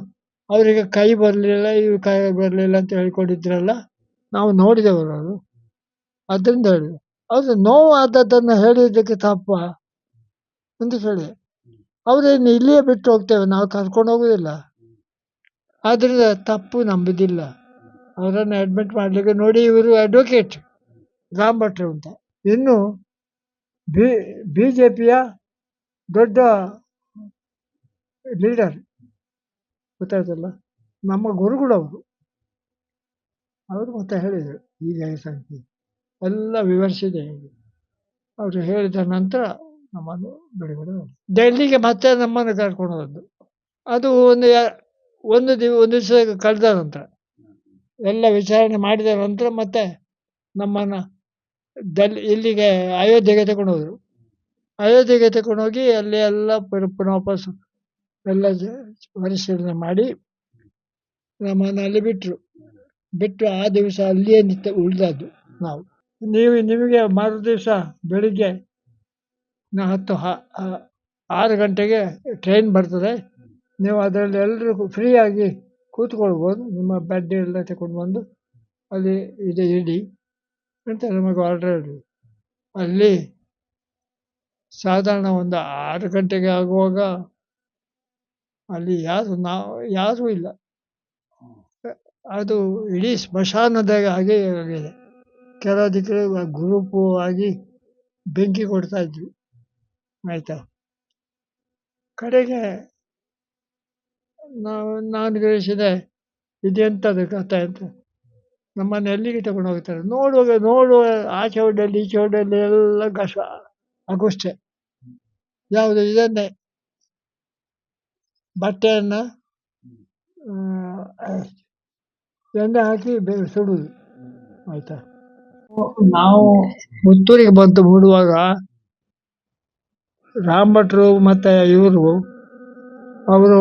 ಅವರಿಗೆ ಕೈ ಬರಲಿಲ್ಲ ಇವ್ರ ಕೈ ಬರಲಿಲ್ಲ ಅಂತ ಹೇಳ್ಕೊಂಡಿದ್ರಲ್ಲ, ನಾವು ನೋಡಿದೆವರು ಅದು. ಅದರಿಂದ ಹೇಳಿ. ಅವರು ನೋವು ಆದದ್ದನ್ನು ಹೇಳಿದ್ದಕ್ಕೆ ತಪ್ಪ. ಅಂತ ಹೇಳಿ. ಅವರೇನು ಇಲ್ಲಿಯೇ ಬಿಟ್ಟು ಹೋಗ್ತೇವೆ. ನಾವು ಕರ್ಕೊಂಡು ಹೋಗೋದಿಲ್ಲ ಆದ್ದರಿಂದ ತಪ್ಪು ನಂಬುದಿಲ್ಲ. ಅವರನ್ನು ಅಡ್ಮಿಟ್ ಮಾಡಲಿಕ್ಕೆ ನೋಡಿ ಇವರು ಅಡ್ವೊಕೇಟ್ ರಾಮ್ ಭಟ್ರು ಅಂತ. ಇನ್ನು ಬಿ ಬಿ ಜೆ ಪಿಯ ದೊಡ್ಡ ಲೀಡರ್ ಗೊತ್ತಾಯ್ತಲ್ಲ? ನಮ್ಮ ಗುರುಗಳವರು. ಅವರು ಮತ್ತೆ ಹೇಳಿದರು. ಈಗ ಸಂಖ್ಯೆ ಎಲ್ಲ ವಿವರಿಸಿದೆ ಅವರು ಹೇಳಿದ ನಂತರ ನಮ್ಮನ್ನು ಬಿಡುಗಡೆ ಮಾಡಿ. ಡೆಲ್ಲಿಗೆ ಮತ್ತೆ ನಮ್ಮನ್ನು ಕರ್ಕೊಂಡು ಅದು ಒಂದು ಒಂದು ದಿವ, ಒಂದು ದಿವಸ ಕಳೆದ ನಂತರ. ಎಲ್ಲ ವಿಚಾರಣೆ ಮಾಡಿದ ನಂತರ ಮತ್ತೆ ನಮ್ಮನ್ನು ಡೆಲ್ಲಿ ಇಲ್ಲಿಗೆ ಅಯೋಧ್ಯೆಗೆ ತಗೊಂಡು ಹೋದರು. ಅಯೋಧ್ಯೆಗೆ ತಗೊಂಡು ಹೋಗಿ ಅಲ್ಲಿ ಎಲ್ಲ ಪುನಃ ವಾಪಸ್ಸು ಎಲ್ಲ ಪರಿಶೀಲನೆ ಮಾಡಿ ನಮ್ಮನ್ನು ಅಲ್ಲಿ ಬಿಟ್ಟರು ಬಿಟ್ಟು ಆ ದಿವಸ ಅಲ್ಲಿಯೇ ನಿಂತ ಉಳಿದದ್ದು ನಾವು. ನೀವು ನಿಮಗೆ ಮರು ದಿವಸ ಬೆಳಿಗ್ಗೆ ನಾ ಹತ್ತು ಹ- ಆರು ಗಂಟೆಗೆ ಟ್ರೈನ್ ಬರ್ತದೆ. ನೀವು ಅದರಲ್ಲಿ ಎಲ್ಲರೂ ಫ್ರೀಯಾಗಿ ಕೂತ್ಕೊಳ್ಬೋದು. ನಿಮ್ಮ ಬೆಡ್ ಎಲ್ಲ ತಗೊಂಡು ಬಂದು ಅಲ್ಲಿ ಇದೆ ಇಡಿ ಅಂತ ನಮಗೆ ಆರ್ಡರ್ ಹೇಳಿ ಅಲ್ಲಿ ಸಾಧಾರಣ ಒಂದು ಆರು ಗಂಟೆಗೆ ಆಗುವಾಗ ಅಲ್ಲಿ ಯಾರು ನಾವು ಯಾರೂ ಇಲ್ಲ. ಅದು ಇಡೀ ಸ್ಮಶಾನದ ಹಾಗೆ ಆಗಿದೆ. ಕೆಲವು ದಿಕ್ಕಲ್ಲಿ ಗ್ರೂಪು ಆಗಿ ಬೆಂಕಿ ಕೊಡ್ತಾ ಇದ್ವಿ. ಆಯ್ತಾ? ಕಡೆಗೆ ನಾವು, ನಾನು ಗ್ರಹಿಸಿದೆ ಇದೆಂಥದ್ದು ಕಥೆ ಅಂತ. ನಮ್ಮನ್ನು ಎಲ್ಲಿಗೆ ತಗೊಂಡು ಹೋಗ್ತಾರೆ? ನೋಡುವಾಗ, ನೋಡುವ ಆಚೆ ಹೊಡೆಯಲ್ಲಿ ಈಚೆ ಹೊಡೆಯಲ್ಲಿ ಎಲ್ಲ ಕಸ ಅಗುಷ್ಟೆ ಯಾವುದು, ಇದನ್ನೇ. ಬಟ್ಟೆಯನ್ನು ಎಣ್ಣೆ ಹಾಕಿ ಬೇ, ಸುಡುವುದು. ಆಯ್ತಾ? ನಾವು ಪುತ್ತೂರಿಗೆ ಬಂದು ಬಿಡುವಾಗ ರಾಮ್ ಭಟ್ರು ಮತ್ತೆ ಇವರು ಅವರು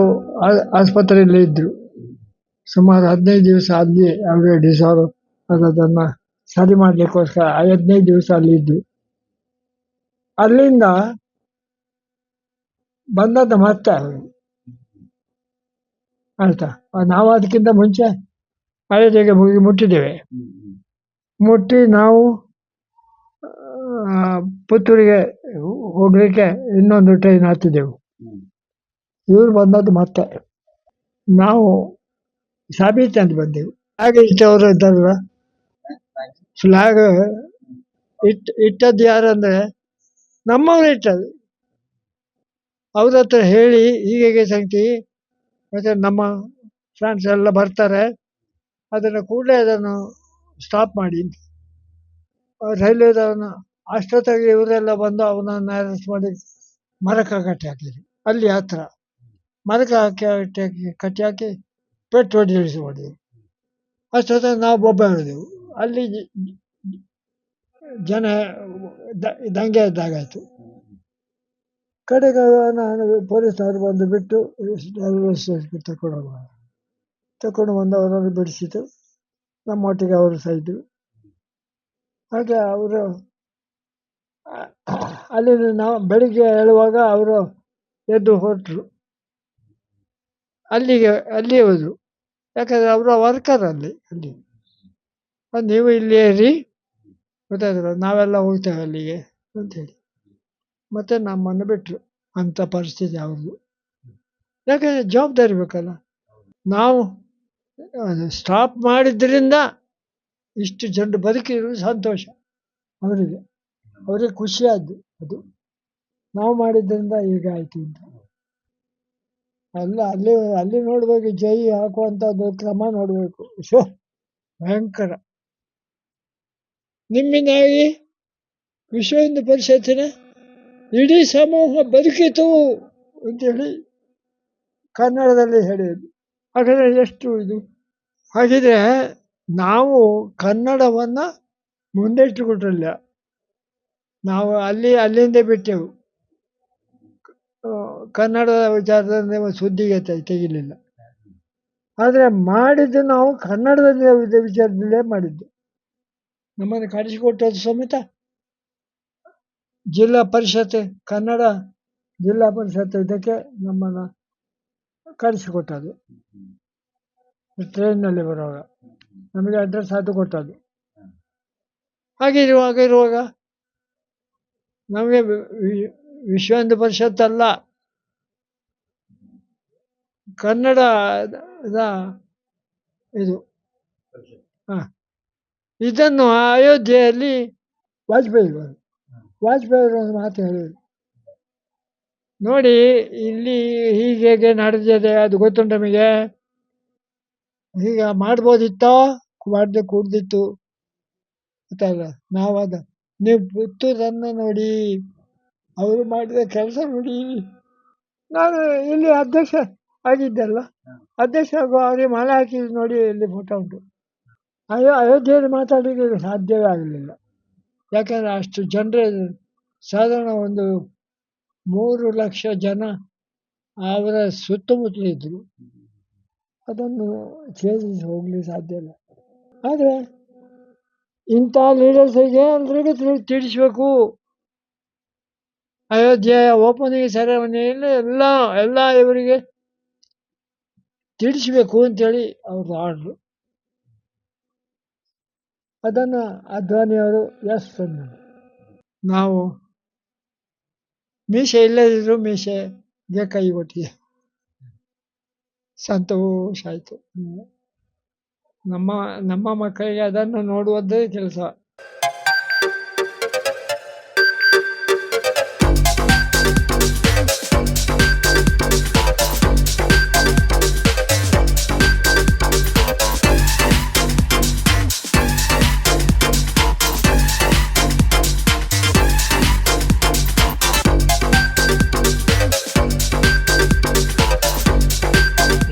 ಆಸ್ಪತ್ರೆಯಲ್ಲಿ ಇದ್ರು. ಸುಮಾರು ಹದಿನೈದು ದಿವಸ ಅಲ್ಲಿ ಅವರಿಗೆ ಡಿಸಾಲ್ವ್ ಆಗೋದನ್ನ ಸರಿ ಮಾಡ್ಲಿಕ್ಕೋಸ್ಕರ ಹದಿನೈದು ದಿವಸ ಅಲ್ಲಿ ಇದ್ರು. ಅಲ್ಲಿಂದ ಬಂದದ್ದು ಮತ್ತೆ ಅವರು. ಆಯ್ತಾ? ನಾವು ಅದಕ್ಕಿಂತ ಮುಂಚೆ ಅಯೋಧ್ಯೆಗೆ ಮುಗಿ ಮುಟ್ಟಿದ್ದೇವೆ. ಮುಟ್ಟಿ ನಾವು ಪುತ್ತೂರಿಗೆ ಹೋಗ್ಲಿಕ್ಕೆ ಇನ್ನೊಂದು ಟ್ರೈನ್ ಹತ್ತಿದ್ದೆವು ಇವ್ರು ಬಂದದ್ದು ಮತ್ತೆ. ನಾವು ಸಾಬೀತ ಅಂತ ಬಂದೆವು. ಹಾಗೆ ಇಟ್ಟವರು ಇದ್ದಾರಲ್ಲ? ಫ್ಲಾಗ್ ಇಟ್, ಇಟ್ಟದ್ದು ಯಾರಂದ್ರೆ ನಮ್ಮವ್ರು ಇಟ್ಟದ್ದು. ಅವ್ರ ಹತ್ರ ಹೇಳಿ ಹೀಗೆ ಸಂಗತಿ, ಮತ್ತೆ ನಮ್ಮ ಫ್ರೆಂಡ್ಸ್ ಎಲ್ಲ ಬರ್ತಾರೆ. ಅದನ್ನು ಕೂಡಲೇ ಅದನ್ನು ಸ್ಟಾಪ್ ಮಾಡಿ. ರೈಲ್ವೆದವನು ಅಷ್ಟೊತ್ತಾಗಿ ಇವರೆಲ್ಲ ಬಂದು ಅವನನ್ನು ಅರೆಸ್ಟ್ ಮಾಡಿ ಮರಕ ಕಟ್ಟಿ ಹಾಕಿದ್ರು. ಅಲ್ಲಿ ಹತ್ರ ಮರಕ ಹಾಕಿ ಕಟ್ಟಿ ಹಾಕಿ ಕಟ್ಟಿ ಹಾಕಿ ಪೆಟ್ಟು ಇಳಿಸಿ ಮಾಡಿದ್ರು ಅಷ್ಟೊತ್ತಿಗೆ ನಾವು ಬೊಬ್ಬ ಹೊಡೆದೆವು ಅಲ್ಲಿ ಜನ ದಂಗೆ ಇದ್ದಾಗಾಯ್ತು. ಕಡೆಗೆ ನಾನು ಪೊಲೀಸರು ಬಂದು ಬಿಟ್ಟು ತಗೊಂಡು ತಗೊಂಡು ಬಂದು ಅವರನ್ನು ಬಿಡಿಸಿತು ನಮ್ಮೊಟ್ಟಿಗೆ ಅವರು ಸಹ ಇದ್ದರು ಹಾಗೆ ಅವರು ಅಲ್ಲಿ ನಾವು ಬೆಳಿಗ್ಗೆ ಹೇಳುವಾಗ ಅವರು ಎದ್ದು ಹೊರಟರು. ಅಲ್ಲಿಗೆ, ಅಲ್ಲಿಯೇ ಹೋದರು. ಯಾಕಂದರೆ ಅವರ ವರ್ಕರ್ ಅಲ್ಲಿ ಅಲ್ಲಿ. ನೀವು ಇಲ್ಲಿ ಏರಿ ಗೊತ್ತಾಯ್ತಲ್ಲ, ನಾವೆಲ್ಲ ಹೋಗ್ತೇವೆ ಅಲ್ಲಿಗೆ ಅಂತೇಳಿ ಮತ್ತೆ ನಮ್ಮನ್ನು ಬಿಟ್ಟರು ಅಂಥ ಪರಿಸ್ಥಿತಿ ಅವ್ರದ್ದು. ಯಾಕಂದರೆ ಜವಾಬ್ದಾರಿ ಬೇಕಲ್ಲ. ನಾವು ಸ್ಟಾಪ್ ಮಾಡಿದ್ರಿಂದ ಇಷ್ಟು ಜನರು ಬದುಕಿದ್ರು ಸಂತೋಷ. ಅವರಿಗೆ ಅವರಿಗೆ ಖುಷಿಯಾದ್ದು ಅದು. ನಾವು ಮಾಡಿದ್ರಿಂದ ಈಗ ಆಯಿತು ಅಂತ. ಅಲ್ಲ, ಅಲ್ಲಿ ಅಲ್ಲಿ ನೋಡ್ಬೇಕು, ಜೈ ಹಾಕುವಂಥದ್ದು ಕ್ರಮ ನೋಡಬೇಕು. ಶೋ ಭಯಂಕರ. ನಿಮ್ಮಿಂದಾಗಿ ವಿಶ್ವ ಹಿಂದೂ ಪರಿಷತ್ತಿನ ಇಡೀ ಸಮೂಹ ಬದುಕಿತು ಅಂತೇಳಿ ಕನ್ನಡದಲ್ಲಿ ಹೇಳಿದ್ದು ಹಾಗಾದರೆ ಎಷ್ಟು ಇದು? ಹಾಗಿದ್ರೆ ನಾವು ಕನ್ನಡವನ್ನು ಮುಂದಿಟ್ಟುಕೊಟ್ಟಿಲ್ಲ ನಾವು ಅಲ್ಲಿ, ಅಲ್ಲಿಂದ ಬಿಟ್ಟೆವು. ಕನ್ನಡದ ವಿಚಾರದಲ್ಲಿ ಸುದ್ದಿಗೆ ತೆಗಿಲಿಲ್ಲ. ಆದರೆ ಮಾಡಿದ್ದು ನಾವು ಕನ್ನಡದ ವಿಚಾರದಲ್ಲೇ ಮಾಡಿದ್ದು. ನಮ್ಮನ್ನು ಕಳಿಸಿಕೊಟ್ಟದ್ದು ಸಮೇತ ಜಿಲ್ಲಾ ಪರಿಷತ್ ಕನ್ನಡ ಜಿಲ್ಲಾ ಪರಿಷತ್ ಇದಕ್ಕೆ ನಮ್ಮನ್ನು ಕಳಿಸಿಕೊಟ್ಟದ್ದು. ಟ್ರೈನ್ನಲ್ಲಿ ಬರುವಾಗ. ನಮಗೆ ಅಡ್ರೆಸ್ ಅದು ಕೊಟ್ಟದ್ದು. ಹಾಗೆ ಇರುವಾಗ ಇರುವಾಗ ನಮಗೆ ವಿಶ್ವ ಹಿಂದೂ ಪರಿಷತ್ ಅಲ್ಲ. ಕನ್ನಡ ಇದು. ಹಾಂ. ಇದನ್ನು ಅಯೋಧ್ಯೆಯಲ್ಲಿ ವಾಜಪೇಯಿ ವಾಜಪೇಯಿ ಅವರು ಒಂದು ಮಾತು ಹೇಳಿದರು. ನೋಡಿ, ಇಲ್ಲಿ ಹೀಗೆ ಹೇಗೆ ನಡೆದಿದೆ ಅದು ಗೊತ್ತುಂಟು ನಮಗೆ? ಈಗ ಮಾಡ್ಬೋದಿತ್ತೋ? ಮಾಡದೆ ಕೂಡ್ದಿತ್ತು. ಗೊತ್ತಲ್ಲ? ನಾವಾದ ನೀವು ಪುತ್ತೂರನ್ನು ನೋಡಿ, ಅವರು ಮಾಡಿದ ಕೆಲಸ ನೋಡಿ. ನಾನು ಇಲ್ಲಿ ಅಧ್ಯಕ್ಷ ಆಗಿದ್ದಲ್ಲ, ಅಧ್ಯಕ್ಷ ಆಗುವ ಅವರಿಗೆ ಮಾಲೆ ಹಾಕಿದ್ದು ನೋಡಿ ಇಲ್ಲಿ ಫೋಟೋ ಉಂಟು. ಅಯ್ಯೋ ಅಯೋಧ್ಯೆಯಲ್ಲಿ ಮಾತಾಡಲಿಕ್ಕೆ ಸಾಧ್ಯವೇ ಆಗಲಿಲ್ಲ. ಯಾಕಂದರೆ ಅಷ್ಟು ಜನರೇ ಸಾಧಾರಣ ಒಂದು ಮೂರು ಲಕ್ಷ ಜನ ಅವರ ಸುತ್ತಮುತ್ತಲಿದ್ದರು ಅದನ್ನು ಛೇದಿಸಿ ಹೋಗಲಿಕ್ಕೆ ಸಾಧ್ಯ ಇಲ್ಲ. ಆದರೆ ಇಂಥ ಲೀಡರ್ಸಿಗೆ ಎಲ್ರಿಗೂ ತಿಳಿ ತಿಳಿಸ್ಬೇಕು. ಅಯೋಧ್ಯೆಯ ಓಪನಿಂಗ್ ಸೆರೆಮನಿಯಲ್ಲಿ ಎಲ್ಲ ಎಲ್ಲ ಇವರಿಗೆ ತಿಳಿಸ್ಬೇಕು ಅಂತೇಳಿ ಅವ್ರದ್ದು ಆರ್ಡ್ರು ಅದನ್ನು ಅದ್ವಾನಿಯವರು ಎಸ್ ಅಂದರು ನಾವು ಮೀಸೆ ಇಲ್ಲದಿದ್ರು ಮೀಸೆಗೆ ಕೈ ಕೊಟ್ಟಿದೆ ಸಂತೋಷ ಆಯಿತು. ನಮ್ಮ ನಮ್ಮ ಮಕ್ಕಳಿಗೆ ಅದನ್ನು ನೋಡುವುದೇ ಕೆಲಸ.